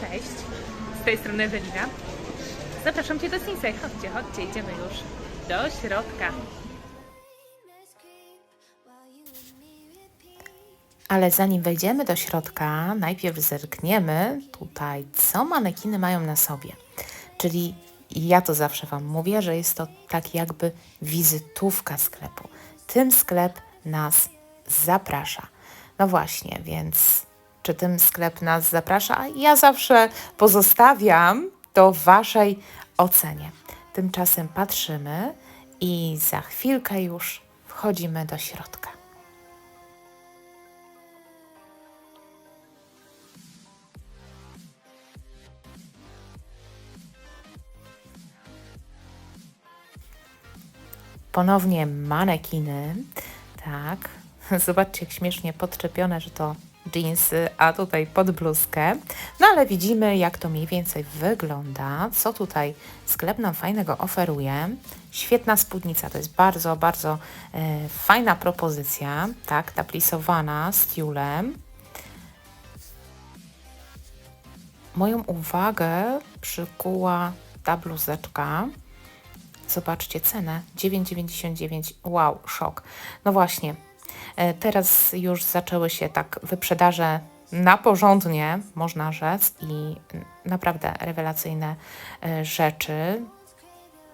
Cześć, z tej strony Ewelina. Zapraszam Cię do Sinsei. Chodźcie, chodźcie, idziemy już do środka. Ale zanim wejdziemy do środka, najpierw zerkniemy tutaj, co manekiny mają na sobie. Czyli ja to zawsze Wam mówię, że jest to tak jakby wizytówka sklepu. Tym sklep nas zaprasza. No właśnie, więc czy tym sklep nas zaprasza? Ja zawsze pozostawiam to Waszej ocenie. Tymczasem patrzymy i za chwilkę już wchodzimy do środka. Ponownie manekiny. Tak. Zobaczcie, jak śmiesznie podczepione, że to jeansy, a tutaj pod bluzkę. No ale widzimy, jak to mniej więcej wygląda. Co tutaj sklep nam fajnego oferuje. Świetna spódnica, to jest bardzo, bardzo e, fajna propozycja. Tak, ta plisowana z tiulem. Moją uwagę przykuła ta bluzeczka. Zobaczcie cenę 9,99. Wow, szok. No właśnie, teraz już zaczęły się tak wyprzedaże na porządnie, można rzec, i naprawdę rewelacyjne e, rzeczy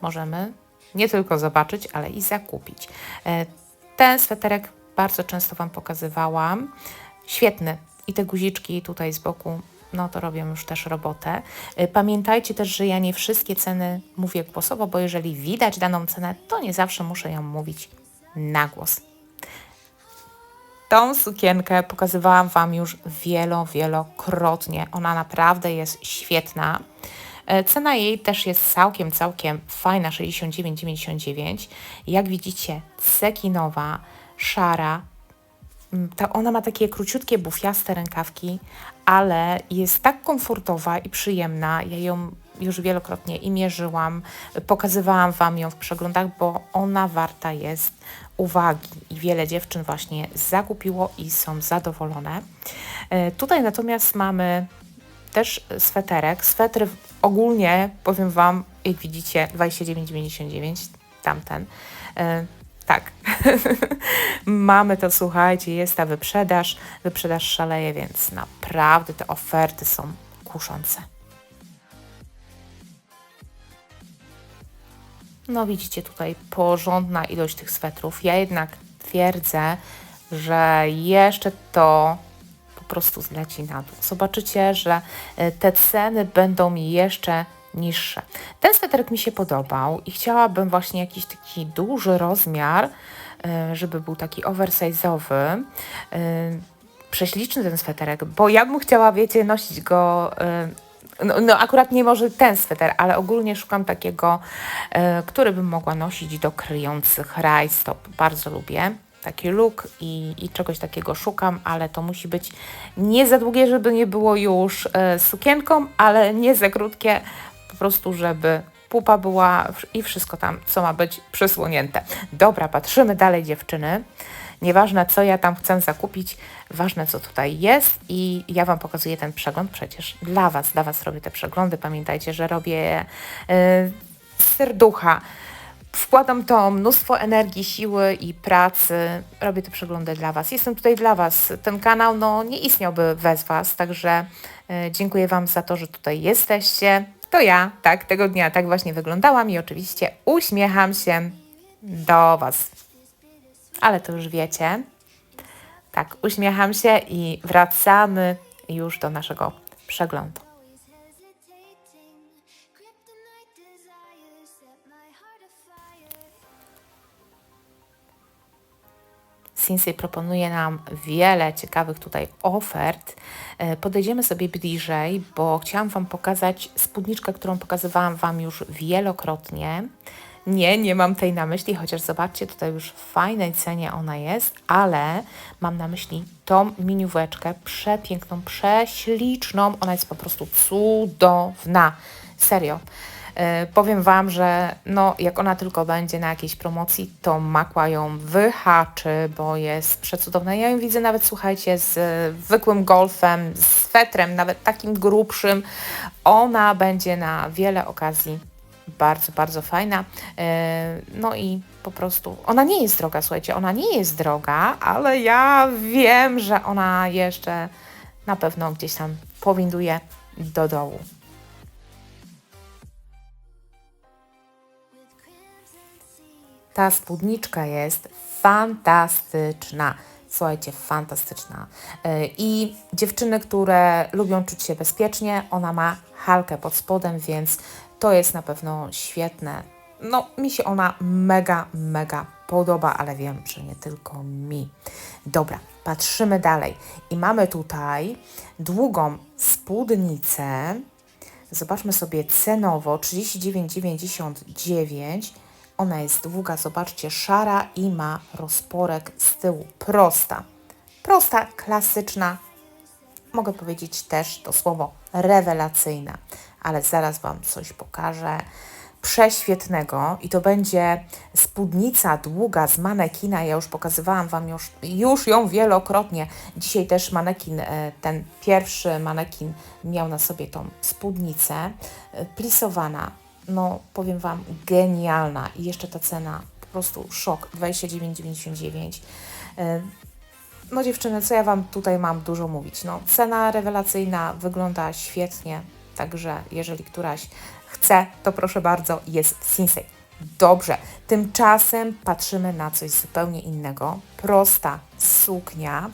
możemy nie tylko zobaczyć, ale i zakupić. E, Ten sweterek bardzo często Wam pokazywałam. Świetny. I te guziczki tutaj z boku no to robią już też robotę. Pamiętajcie też, że ja nie wszystkie ceny mówię głosowo, bo jeżeli widać daną cenę, to nie zawsze muszę ją mówić na głos. Tą sukienkę pokazywałam Wam już wielo, wielokrotnie. Ona naprawdę jest świetna. E, Cena jej też jest całkiem, całkiem fajna, 69,99. Jak widzicie, cekinowa, szara, Mm, ta, ona ma takie króciutkie, bufiaste rękawki, ale jest tak komfortowa i przyjemna. Ja ją już wielokrotnie i mierzyłam, pokazywałam Wam ją w przeglądach, bo ona warta jest uwagi i wiele dziewczyn właśnie zakupiło i są zadowolone. E, Tutaj natomiast mamy też sweterek. Swetry ogólnie, powiem Wam, jak widzicie, 29,99, tamten. E, tak. Mamy to, słuchajcie, jest ta wyprzedaż. Wyprzedaż szaleje, więc naprawdę te oferty są kuszące. No widzicie tutaj porządna ilość tych swetrów. Ja jednak twierdzę, że jeszcze to po prostu zleci na dół. Zobaczycie, że e, te ceny będą jeszcze niższe. Ten sweterek mi się podobał i chciałabym właśnie jakiś taki duży rozmiar, e, żeby był taki oversize'owy. E, Prześliczny ten sweterek, bo ja bym chciała, wiecie, nosić go no, no akurat nie może ten sweter, ale ogólnie szukam takiego, e, który bym mogła nosić do kryjących rajstop. Bardzo lubię taki look i, i czegoś takiego szukam, ale to musi być nie za długie, żeby nie było już e, sukienką, ale nie za krótkie, po prostu żeby pupa była i wszystko tam, co ma być przysłonięte. Dobra, patrzymy dalej dziewczyny. Nieważne, co ja tam chcę zakupić, ważne, co tutaj jest i ja Wam pokazuję ten przegląd przecież dla Was, dla Was robię te przeglądy. Pamiętajcie, że robię yy, serducha. Wkładam to mnóstwo energii, siły i pracy. Robię te przeglądy dla Was. Jestem tutaj dla Was. Ten kanał no, nie istniałby bez Was, także yy, dziękuję Wam za to, że tutaj jesteście. To ja, tak, tego dnia tak właśnie wyglądałam i oczywiście uśmiecham się do Was ale to już wiecie. Tak, uśmiecham się i wracamy już do naszego przeglądu. Sinsei proponuje nam wiele ciekawych tutaj ofert. E, Podejdziemy sobie bliżej, bo chciałam Wam pokazać spódniczkę, którą pokazywałam Wam już wielokrotnie. Nie, nie mam tej na myśli, chociaż zobaczcie, tutaj już w fajnej cenie ona jest, ale mam na myśli tą minióweczkę, przepiękną, prześliczną. Ona jest po prostu cudowna. Serio. E, powiem Wam, że no, jak ona tylko będzie na jakiejś promocji, to Makła ją wyhaczy, bo jest przecudowna. Ja ją widzę nawet, słuchajcie, z e, zwykłym golfem, z swetrem, nawet takim grubszym. Ona będzie na wiele okazji bardzo, bardzo fajna. E, No i po prostu ona nie jest droga, słuchajcie, ona nie jest droga, ale ja wiem, że ona jeszcze na pewno gdzieś tam powinduje do dołu. Ta spódniczka jest fantastyczna. Słuchajcie, fantastyczna. Yy, I dziewczyny, które lubią czuć się bezpiecznie, ona ma halkę pod spodem, więc to jest na pewno świetne. No, mi się ona mega, mega podoba, ale wiem, że nie tylko mi. Dobra, patrzymy dalej. I mamy tutaj długą spódnicę. Zobaczmy sobie cenowo 39,99. Ona jest długa, zobaczcie, szara i ma rozporek z tyłu. Prosta. Prosta, klasyczna. Mogę powiedzieć też to słowo rewelacyjna, ale zaraz Wam coś pokażę prześwietnego i to będzie spódnica długa z manekina. Ja już pokazywałam Wam już, już ją wielokrotnie. Dzisiaj też manekin, e, ten pierwszy manekin miał na sobie tą spódnicę e, plisowana. No, powiem Wam, genialna i jeszcze ta cena, po prostu szok, 29,99. E, No dziewczyny, co ja Wam tutaj mam dużo mówić? No, cena rewelacyjna, wygląda świetnie, także jeżeli któraś chce, to proszę bardzo, jest Sinsei. Dobrze, tymczasem patrzymy na coś zupełnie innego. Prosta suknia.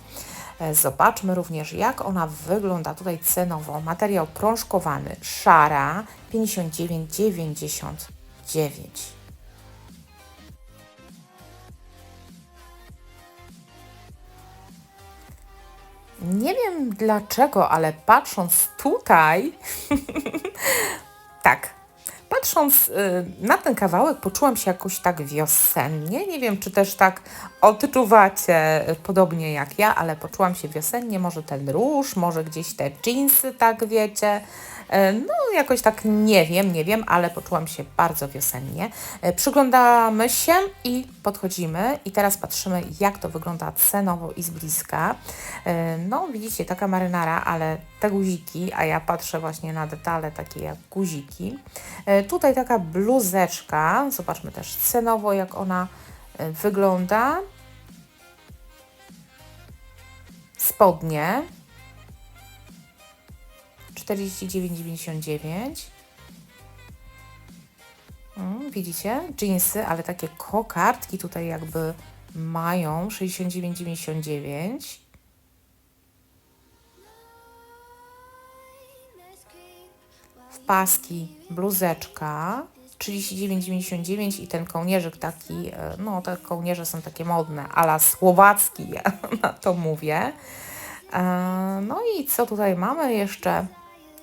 E, Zobaczmy również, jak ona wygląda tutaj cenowo. Materiał prążkowany, szara, 59,99. Nie wiem dlaczego, ale patrząc tutaj, tak, patrząc y, na ten kawałek, poczułam się jakoś tak wiosennie. Nie wiem, czy też tak odczuwacie y, podobnie jak ja, ale poczułam się wiosennie. Może ten róż, może gdzieś te jeansy, tak wiecie. E, No, jakoś tak nie wiem, nie wiem, ale poczułam się bardzo wiosennie. E, Przyglądamy się i podchodzimy i teraz patrzymy, jak to wygląda cenowo i z bliska. E, No, widzicie, taka marynara, ale te guziki, a ja patrzę właśnie na detale takie jak guziki. Tutaj taka bluzeczka, zobaczmy też cenowo, jak ona wygląda. Spodnie. 49,99. Mm, widzicie? Jeansy, ale takie kokardki tutaj jakby mają 69,99. W paski bluzeczka 39,99 i ten kołnierzyk taki, e, no te kołnierze są takie modne, ala słowacki, ja na to mówię. E, No i co tutaj mamy jeszcze?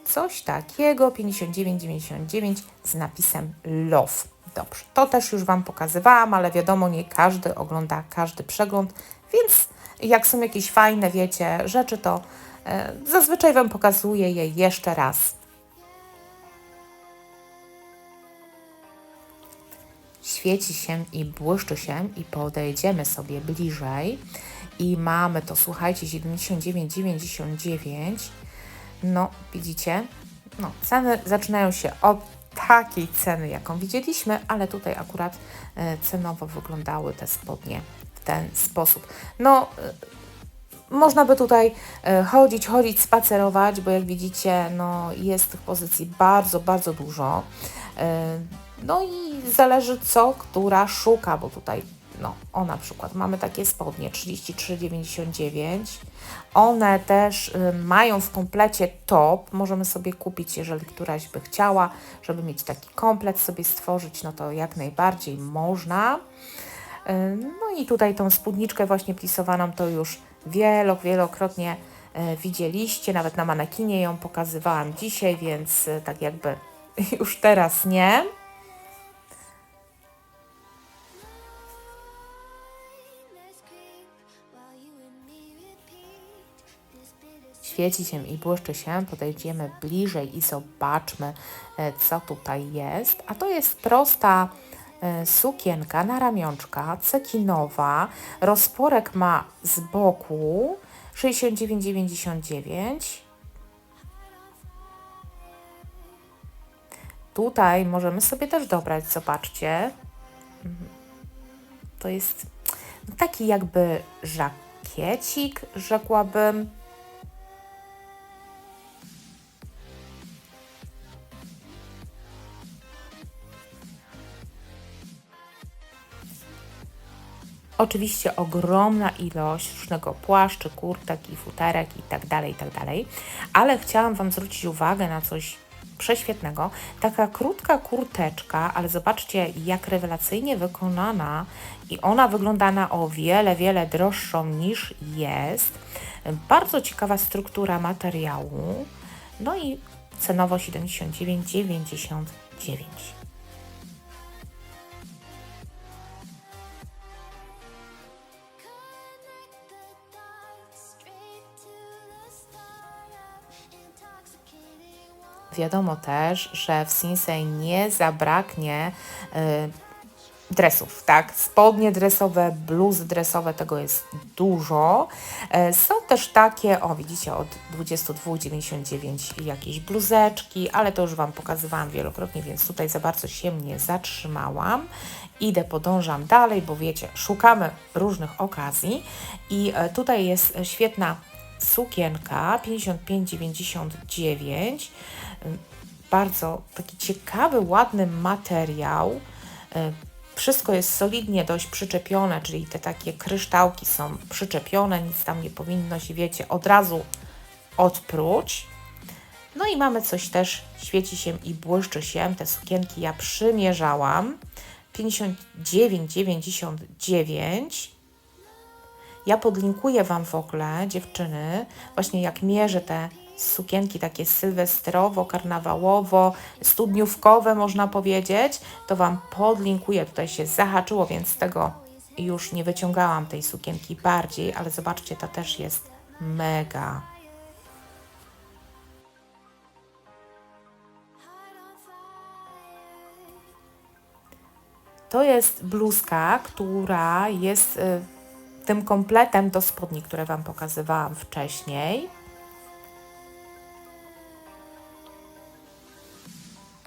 Coś takiego, 59,99 z napisem Love. Dobrze, to też już Wam pokazywałam, ale wiadomo, nie każdy ogląda każdy przegląd, więc jak są jakieś fajne, wiecie, rzeczy, to e, zazwyczaj Wam pokazuję je jeszcze raz. świeci się i błyszczy się i podejdziemy sobie bliżej i mamy to, słuchajcie, 79,99. No, widzicie? No, ceny zaczynają się od takiej ceny, jaką widzieliśmy, ale tutaj akurat e, cenowo wyglądały te spodnie w ten sposób. No, e, można by tutaj e, chodzić, chodzić, spacerować, bo jak widzicie, no jest tych pozycji bardzo, bardzo dużo. No i zależy co, która szuka, bo tutaj, no, o na przykład mamy takie spodnie 33,99. One też y, mają w komplecie top. Możemy sobie kupić, jeżeli któraś by chciała, żeby mieć taki komplet sobie stworzyć, no to jak najbardziej można. Y, No i tutaj tą spódniczkę właśnie plisowaną to już wielo, wielokrotnie y, widzieliście, nawet na manekinie ją pokazywałam dzisiaj, więc y, tak jakby już teraz nie. Świeci się i błyszczy się, podejdziemy bliżej i zobaczmy, e, co tutaj jest. A to jest prosta e, sukienka na ramionczka, cekinowa. Rozporek ma z boku 69,99. Tutaj możemy sobie też dobrać, zobaczcie. Mhm. To jest taki jakby żakiecik, rzekłabym. Oczywiście ogromna ilość różnego płaszczy, kurtek i futerek i tak tak dalej. Ale chciałam Wam zwrócić uwagę na coś prześwietnego. Taka krótka kurteczka, ale zobaczcie jak rewelacyjnie wykonana i ona wygląda na o wiele, wiele droższą niż jest. Bardzo ciekawa struktura materiału. No i cenowo 79,99. Wiadomo też, że w Sinsei nie zabraknie y, dresów, tak? Spodnie dresowe, bluzy dresowe, tego jest dużo. E, Są też takie, o widzicie, od 22,99 jakieś bluzeczki, ale to już Wam pokazywałam wielokrotnie, więc tutaj za bardzo się nie zatrzymałam. Idę, podążam dalej, bo wiecie, szukamy różnych okazji i e, tutaj jest świetna sukienka 55,99 bardzo taki ciekawy, ładny materiał. Wszystko jest solidnie dość przyczepione, czyli te takie kryształki są przyczepione, nic tam nie powinno się, wiecie, od razu odpróć. No i mamy coś też, świeci się i błyszczy się. Te sukienki ja przymierzałam. 59,99. Ja podlinkuję Wam w ogóle, dziewczyny, właśnie jak mierzę te sukienki takie sylwestrowo, karnawałowo, studniówkowe można powiedzieć, to Wam podlinkuję. Tutaj się zahaczyło, więc tego już nie wyciągałam tej sukienki bardziej, ale zobaczcie, ta też jest mega. To jest bluzka, która jest y, tym kompletem do spodni, które Wam pokazywałam wcześniej.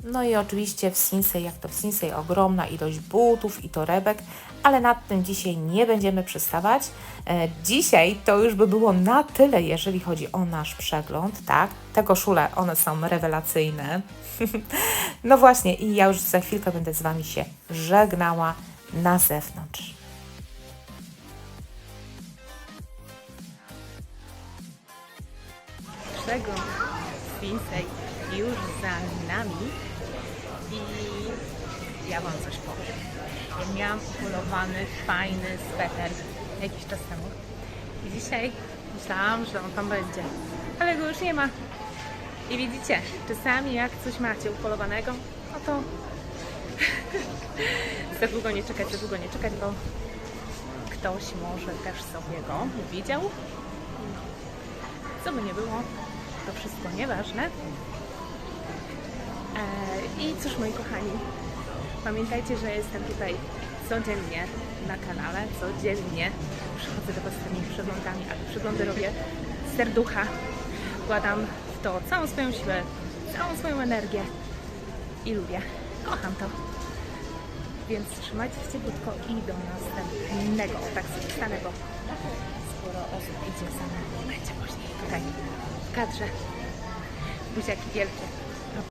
No i oczywiście w Sinsei, jak to w Sinsei, ogromna ilość butów i torebek, ale nad tym dzisiaj nie będziemy przystawać. E, dzisiaj to już by było na tyle, jeżeli chodzi o nasz przegląd, tak? Te koszule, one są rewelacyjne. no właśnie i ja już za chwilkę będę z Wami się żegnała na zewnątrz. Przegląd Sinsei już za nami i ja Wam coś powiem. Ja miałam upolowany, fajny sweter jakiś czas temu i dzisiaj myślałam, że on tam będzie, ale go już nie ma. I widzicie, czasami jak coś macie upolowanego, no to za długo nie czekać, za długo nie czekać, bo ktoś może też sobie go widział. Co by nie było, to wszystko nieważne. E, I cóż, moi kochani, pamiętajcie, że jestem tutaj codziennie na kanale, codziennie przychodzę do Was z tymi przeglądami, ale przeglądy robię serducha. Wkładam w to całą swoją siłę, całą swoją energię i lubię. Kocham to. Więc trzymajcie się ciepłutko i do następnego, tak bo sporo osób idzie za mną. Będzie później tutaj kadrze. Buziaki wielkie.